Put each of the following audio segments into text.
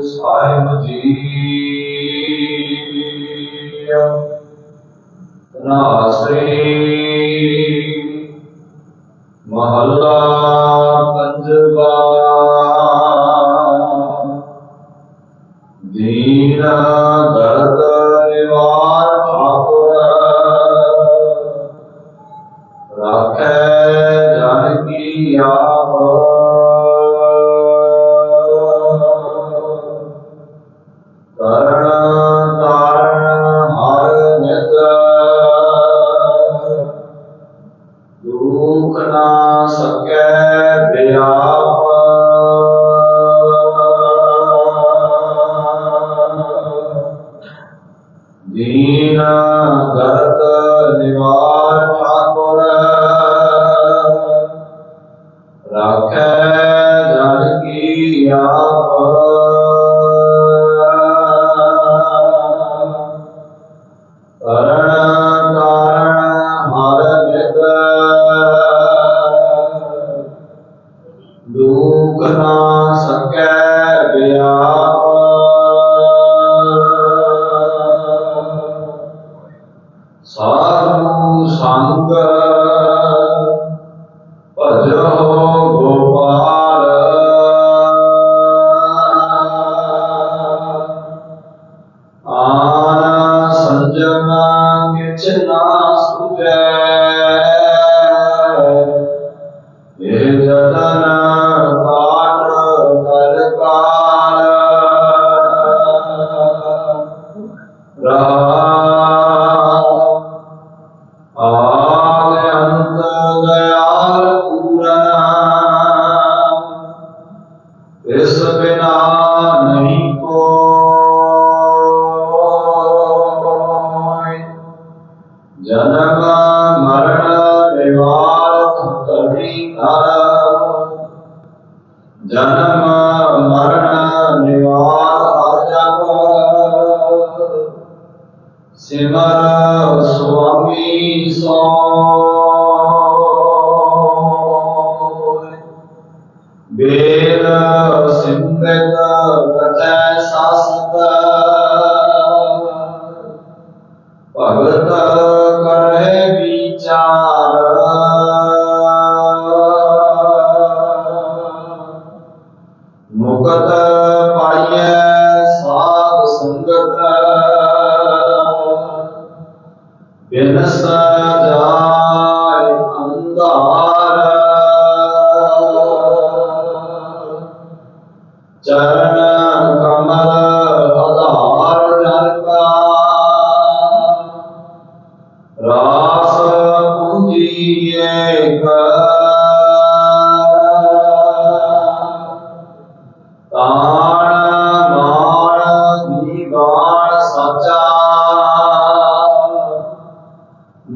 ਸਾਹਿਬ ਜੀ ਨਾਸਰੀ ਮਹੱਲਾ ਪੰਜਵਾ ਦੀਨ ਦਰਦ ਨਿਵਾਰ ਠਾਕੁਰ ਰਾਖੈ ਜਨ ਕੀ ਆਪ ਦੀਨ ਗਰਦ ਨਿਵਾਰ ਠਾਕੁਰ। ਰਾਖੈ ਜਨ ਕੀ ਆਪ ਕਰਨ ਕਾਰਨ ਸਾਧੂ ਸੰਗ ਭਜੋ ਗੋਪਾਲ ਆਨ ਸੰਜਮ ਕਿਛ ਨਾ ਸੁਝੈ ਇਹ ਜਤਨ ਕਾਟ ਕਲ ਕਾਲ ਰਹਾ ਇਸ ਬਿਨਾ ਨਹੀਂ ਕੋਈ। ਜਨਮ ਮਰਨ ਨਿਵਾਰ ਤਰੀ ਹਰ ਜਨਮ ਮਰਨ ਨਿਵਾਰ ਹਰ ਸਿਮਰ ਸੁਆਮੀ ਸੋਇ ਬੇਦ ਭਗਤ ਕਰੇ ਵਿਚਾਰ। ਮੁਕਤ ਪਾਈਐ ਸਾਧ ਸੰਗਤ। ਬਿਨਸ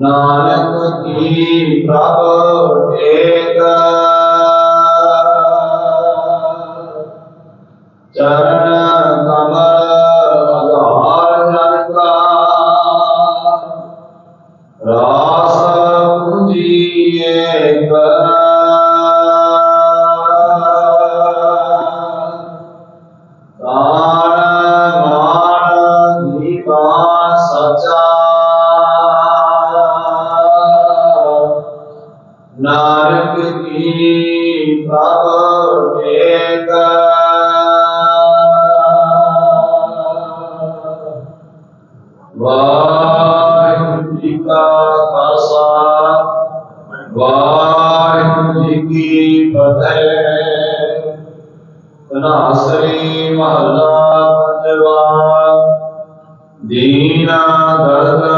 ਨਾਨਕ ਕੀ ਪ੍ਰਭ ਏਕ। ਚਰਨ ਕਮਲ ਆਧਾਰ ਜਨ ਕਾ ਰਾਸ ਪੂਜੀ ਏਕ। ਤਾਣ ਮਾਣ ਦੀਵਾਨ ਸਚਾ। ਨਾਨਕ ਕੀ ਪ੍ਰਭ ਏਕ ਵਾਹਿਗੁਰੂ ਜੀ ਕਾ ਖਾਲਸਾ, ਵਾਹਿਗੁਰੂ ਜੀ ਕੀ ਫਤਿਹ। ਤਨਾਸਰੀ ਮਹੱਲਾ ਪੰਜਵਾ, ਦੀਨਾ ਦਰਦ